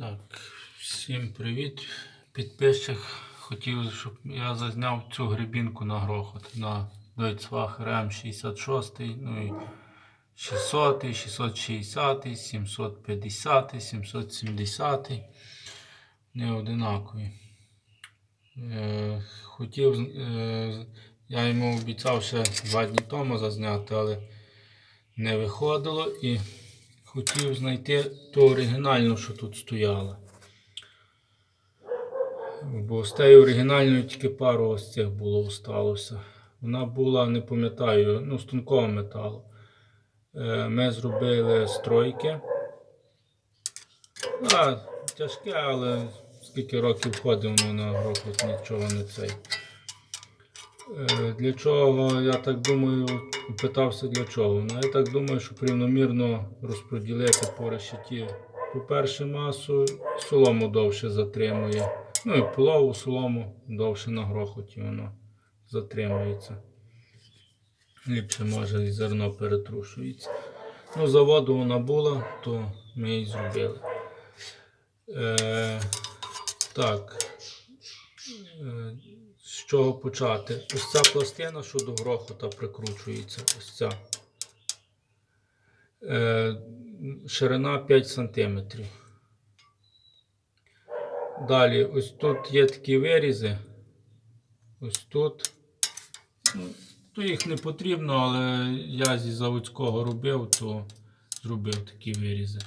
Так, всім привіт. Підписчик хотів, щоб я зазняв цю грибінку на грохот на Deutzwacher M66, ну і 600, 660, 750, 770. Не одинакові. Е, хотів, е, я йому обіцяв ще два дні тому зазняти, але не виходило і хотів знайти ту оригінальну, що тут стояла. Бо з тією оригінальною тільки пару ось цих було осталося. Вона була, не пам'ятаю, ну, з тонкого металу. Е, Ми зробили стройки. А, тяжке, але скільки років ходив на грохот, нічого не цей. Е, Для чого, я так думаю, питався для чого. Ну, я так думаю, щоб рівномірно розподілити по решеті. По-перше, масу, солому довше затримує. Ну і полову солому довше на грохоті воно затримується. Ліпше може і зерно перетрушується. Ну, заводу вона була, то ми її зробили. Е, так. Чого почати? Ось ця пластина, що до грохота прикручується. Ось ця. Е, ширина 5 см. Далі, ось тут є такі вирізи. Ось тут. Ну, то їх не потрібно, але я зі заводського робив, то зробив такі вирізи.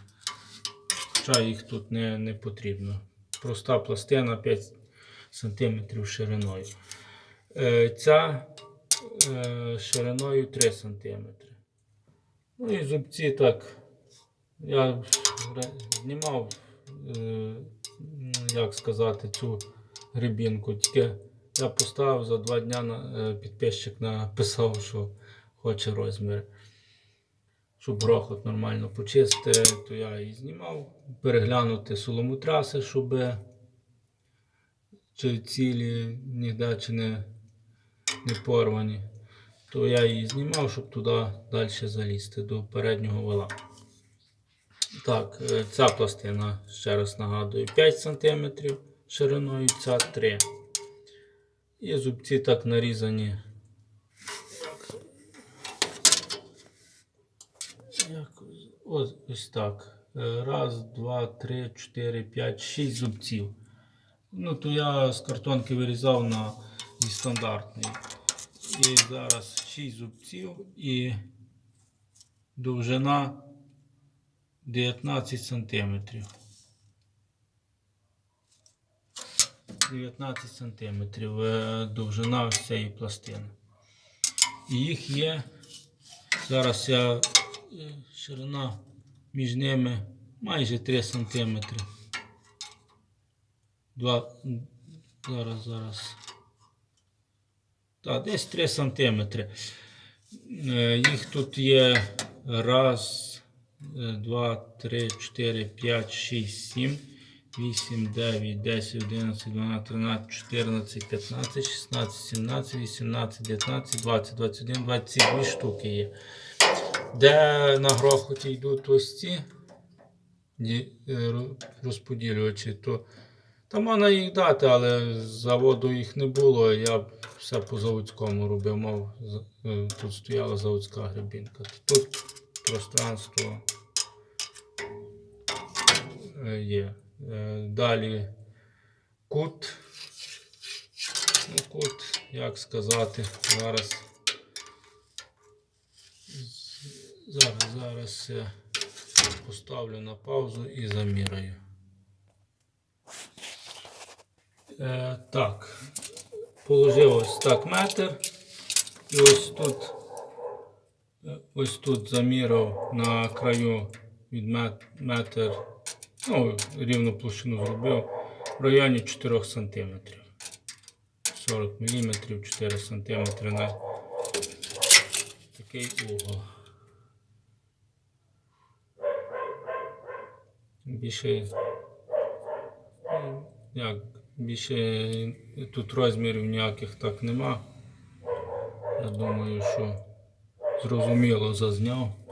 Хоча їх тут не, не потрібно. Проста пластина 5 см шириною. Е, Ця е, шириною 3 см. Ну і зубці так. Я знімав, е, як сказати, цю грибінку. Тільки я поставив за два дня підписчик написав, що хоче розмір. Щоб грохот нормально почистити, то я її знімав. Переглянути солому траси, щоб чи цілі ніде чи не, не порвані. То я її знімав, щоб туди далі залізти до переднього вала. Так, е, ця пластина, ще раз нагадую, 5 см шириною, ця 3 І зубці так нарізані. Ось, ось так. Е, Раз, два, три, чотири, п'ять, шість зубців. Ну, то я з картонки вирізав на зі стандартної. І зараз 6 зубців і довжина 19 сантиметрів. 19 сантиметрів е, довжина ось цієї пластини. І їх є. Зараз я е, ширина між ними майже 3 сантиметри. Два, зараз, зараз. Так, десь 3 сантиметри. Е, Їх тут є раз, е, два, три, чотири, п'ять, шість, сім, вісім, дев'ять, десять, одинадцять, дванадцять, тринадцять, чотирнадцять, п'ятнадцять, шістнадцять, сімнадцять, вісімнадцять, дев'ятнадцять, двадцять, двадцять один, дві штуки є. Де на грохоті йдуть ось ці е, розподілювачі, то там можна їх дати, але заводу їх не було. Я все по заводському робив. Мав, е, тут стояла заводська грибінка. Тут пространство е, є. Е, Далі кут. Ну, кут, як сказати, зараз. Зараз, зараз я поставлю на паузу і заміряю. Е, так, положив ось так метр. І ось тут, ось тут заміряв на краю від метр, ну, рівну площину зробив в районі 4 см. 40 мм, 4 см на такий угол. Більше як більше тут розмірів ніяких так нема. Я думаю, що зрозуміло зазняв.